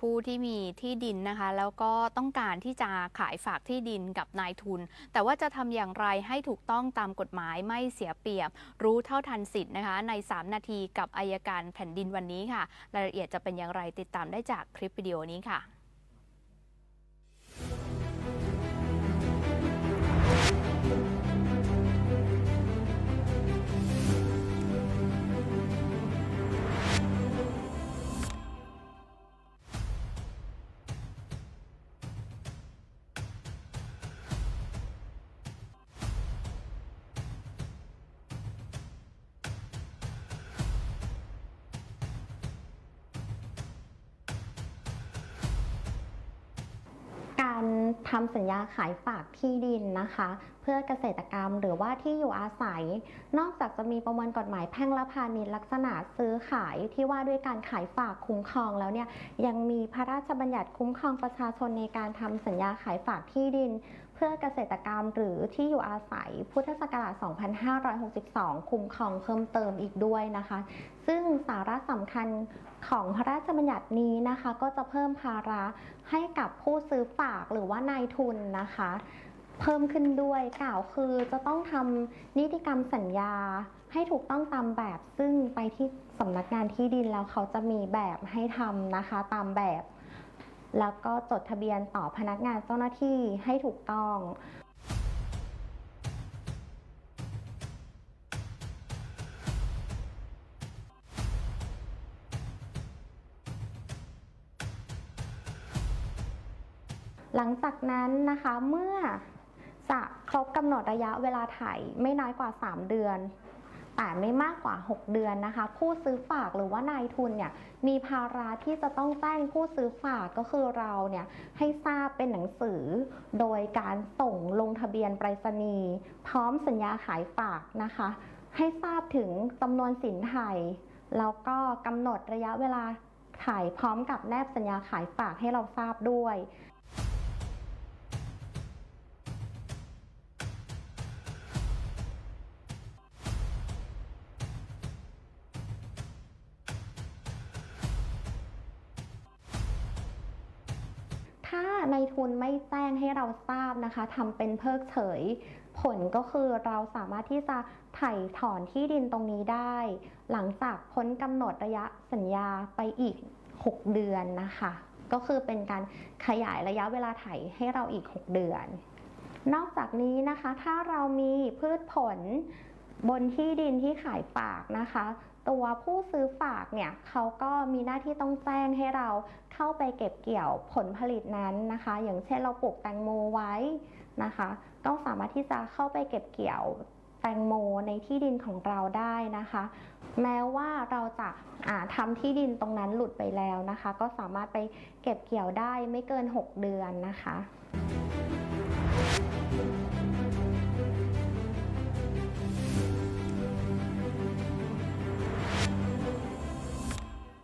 ผู้ที่มีที่ดินนะคะ แล้วก็ต้องการที่จะขายฝากที่ดินกับนายทุน แต่ว่าจะทำอย่างไรให้ถูกต้องตามกฎหมายไม่เสียเปรียบ รู้เท่าทันสิทธิ์นะคะ ใน 3 นาทีกับอายการแผ่นดินวันนี้ค่ะ รายละเอียดจะเป็นอย่างไรติดตามได้จากคลิปวิดีโอนี้ค่ะ การทำสัญญาขายฝากที่ดินนะคะ เพื่อเกษตรกรรมหรือว่าที่อยู่อาศัย นอกจากจะมีประมวลกฎหมายแพ่งและพาณิชย์ลักษณะซื้อขายที่ว่าด้วยการขายฝากคุ้มครองแล้วเนี่ยยังมีพระราชบัญญัติคุ้มครองประชาชนในการทำสัญญาขายฝากที่ดิน พื่อเกษตรกรรมหรือที่อยู่อาศัยพุทธศักราช 2562 คุ้มครองเพิ่มเติมอีกด้วยนะคะ ซึ่งสาระสำคัญของพระราชบัญญัตินี้นะคะ ก็จะเพิ่มภาระให้กับผู้ซื้อฝากหรือว่านายทุนนะคะ เพิ่มขึ้นด้วยกล่าวคือจะต้องทำนิติกรรมสัญญาให้ถูกต้องตามแบบซึ่งไปที่สำนักงานที่ดินแล้วเขาจะมีแบบให้ทำนะคะตามแบบ แล้วก็จดทะเบียนต่อพนักงานเจ้าหน้าที่ให้ถูกต้องหลังจากนั้นนะคะเมื่อจะครบกำหนดระยะเวลาถ่ายไม่น้อยกว่า 3 เดือน แต่ไม่มากกว่า 6 เดือนนะคะ ผู้ซื้อฝากหรือว่านายทุนเนี่ยมีภาระที่จะต้องแจ้งผู้ซื้อฝากก็คือเราเนี่ยให้ทราบเป็นหนังสือ โดยการส่งลงทะเบียนไปรษณีย์พร้อมสัญญาขายฝากนะคะ ให้ทราบถึงจำนวนสินไทยแล้วก็กำหนดระยะเวลาถ่ายพร้อมกับแนบสัญญาขายฝากให้เราทราบด้วย ถ้าในายทุนไม่แจ้งให้เราทราบนะคะทำเป็นเพิกเฉย ผลก็คือเราสามารถที่จะไถ่ถอนที่ดินตรงนี้ได้ หลังจากพ้นกำหนดระยะสัญญาไปอีก 6 เดือนนะคะ ก็คือเป็นการขยายระยะเวลาไถให้เราอีก 6 เดือน นอกจากนี้นะคะ ถ้าเรามีพืชผล บนที่ดินที่ขายฝากนะคะ ตัวผู้ซื้อฝากเนี่ยเขาก็มีหน้าที่ต้องแจ้งให้เราเข้าไปเก็บเกี่ยวผลผลิตนั้นนะคะ อย่างเช่นเราปลูกแตงโมไว้นะคะ ก็สามารถที่จะเข้าไปเก็บเกี่ยวแตงโมในที่ดินของเราได้นะคะ แม้ว่าเราจะาทำที่ดินตรงนั้นหลุดไปแล้วนะคะ ก็สามารถไปเก็บเกี่ยวได้ไม่เกิน 6 เดือนนะคะ